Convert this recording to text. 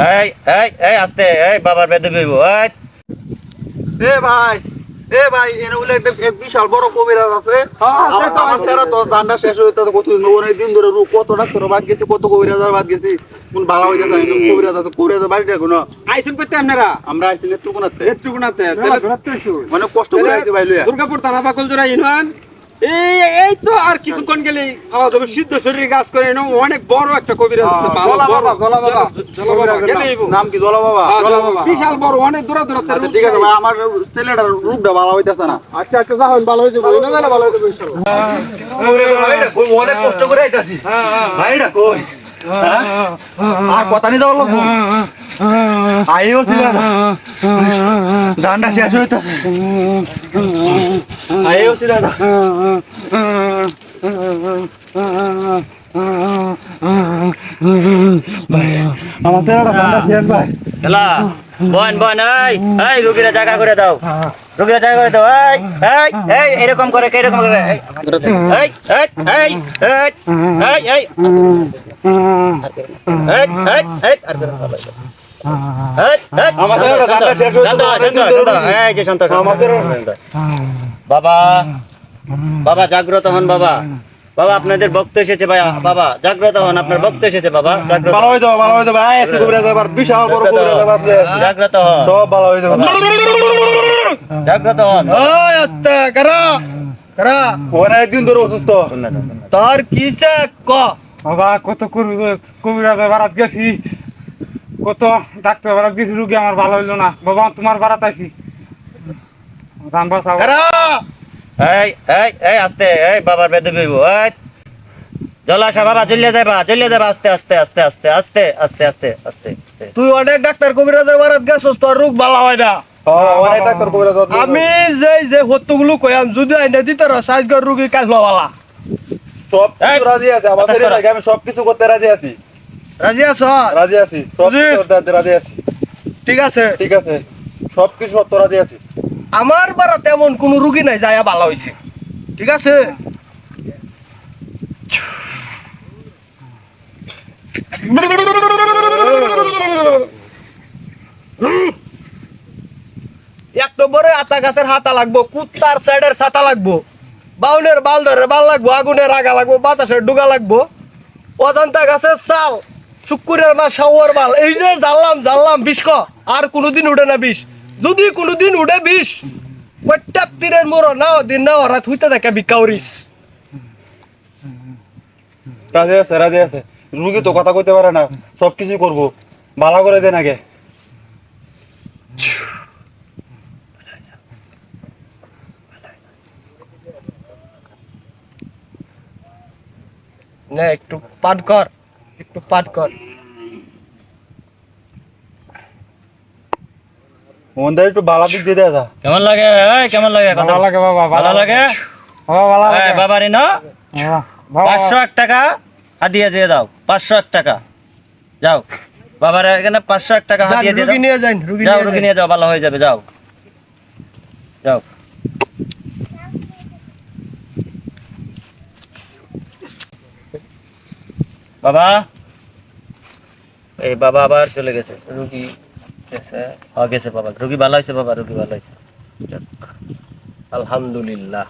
এই এই এই আস্তে এই বাবার বেদে বইব এই। এ ভাই এ ভাই এনে বলে একটা বিশাল বড় কবিরাজ আছে। আমার আমার সেরা তো ধান্দা শেষ হইতে কত দিন ধরে রু- কত ডাক্তার বাদ গেছে কত কবিরাজ বাদ গেছি। কোন ভালো হয়ে যাচ্ছে কবিরাজ আছে কবিরাজ বাড়িটা কোনো আইসেন করতে আপনারা? আমরা আইছি নেত্রকোনাতে। নেত্রকোনাতে মানে কষ্ট করে আইছি ভাই লইয়া। দুর্গাপুর থানা বাকল জোড়া ইউনিয়ন এই এই তো আর কিছুক্ষণ গেলে খাওয়া যাবে সিদ্ধ শরীর গাছ করে অনেক বড় একটা কবিরাজ আছে ভালো জলা বড়। বাবা জলা বাবা জলা বাবা নাম কি জলা বাবা হ্যাঁ, জলা বাবা। বিশাল বড় অনেক দূরা দূরা আচ্ছা ঠিক আছে ভাই আমার ছেলেটার রূপটা ভালো হইতাছে না আচ্ছা আচ্ছা ভালো হয়ে যাবে না ভালো হয়ে ইনশাআল্লাহ অনেক কষ্ট করে আইতাছি ভাইটা কই হ্যাঁ? আর কথা নিতে পারল আইও ছিল না ধানটা শেষ হইতাছে আইও ছিল না আমার ছেলেটা ধানটা শেষ ভাই। এলা বন বন এই এই রুগীরা জায়গা করে দাও। রুগীরা জায়গা করে দাও। এই এই এই এরকম করে এরকম করে। এই এই এই এই এই এই এই। এই। বাবা বাবা জাগ্রত হন বাবা। বাবা আপনাদের বক্ত এসেছে ভাই বাবা জাগ্রত হন আপনার বক্ত এসেছে বাবা। জাগ্রত হন। তার কি ক? বাবা কত কবিরাজে ভারত গেছি। কত ডাক্তার বারাত গেছি রুগী আমার ভালো হইল না। বাবা তোমার বারাত আইছি। রান বাঁচাও। এই এই এই আস্তে এই বাবার বেদে বইব এই। জলাশা বাবা চলিয়ে যাবা চলিয়ে যাবা আস্তে আস্তে আস্তে আস্তে আস্তে আস্তে আস্তে আস্তে আস্তে। তুই অনেক ডাক্তার কবিরাজের বারাত গেছস তোর রোগ ভালো হয় না। অনেক ডাক্তার কবিরাজ আমি যে যে হত্যগুলো কইয়াম যদি আইনা দিতে রস আজকের রুগী কাজ সব রাজি আছে আমাদের আমি করতে রাজি আছি। রাজি আছ? রাজি আছি রাজি আছি। ঠিক আছে। ঠিক আছে সব কিছু সত্য রাজি আছি। আমার বারাত এমন কোন রুগী নাই যায়া ভালো হয়েছে ঠিক আছে? এক নম্বরে আতা গাছের হাতা লাগবো কুত্তার সাইডের ছাতা লাগবো। বাউনের বাল ধরে বাল লাগবো আগুনের আগা লাগবো বাতাসের ডুগা লাগবো। অজন্তা গাছের চাল। শুকুরের মা শাওয়ার মাল। এই যে জানলাম জানলাম বিষ ক। আর কোনোদিন উঠে না বিষ। যদি কোনোদিন উঠে বিষ প্রত্যেক তীরের মোড় না দিন না রাত হইতে থাকে বিকাউরিস রাজি আছে রাজি আছে। রুগী তো কথা কইতে পারে না সব কিছু করব। ভালো করে দেন আগে। না একটু পাঠ কর। একটু পাঠ কর মন্দির একটু বালা দিক দিয়ে দেয়া যা কেমন লাগে? এই কেমন লাগে? কথা ভালো লাগে বাবা ভালো লাগে। বাবা ভালো এই লাগে। বাবারি না? বাবা, বাবা, পাঁচশো এক টাকা। হাতিয়ে দিয়ে দাও পাঁচশো এক টাকা। যাও। বাবার এখানে পাঁচশো এক টাকা হাতিয়ে দিয়ে রুগী দাও নিয়ে যান রুগী যাও নিয়ে রুগী যান। নিয়ে যাও ভালো হয়ে যাবে যাও। যাও। বাবা। এই বাবা আবার চলে গেছে। রুগী গেছে। গেছে বাবা। রুগী ভালো হয়েছে বাবা? রুগী ভালো হয়েছে। আলহামদুলিল্লাহ।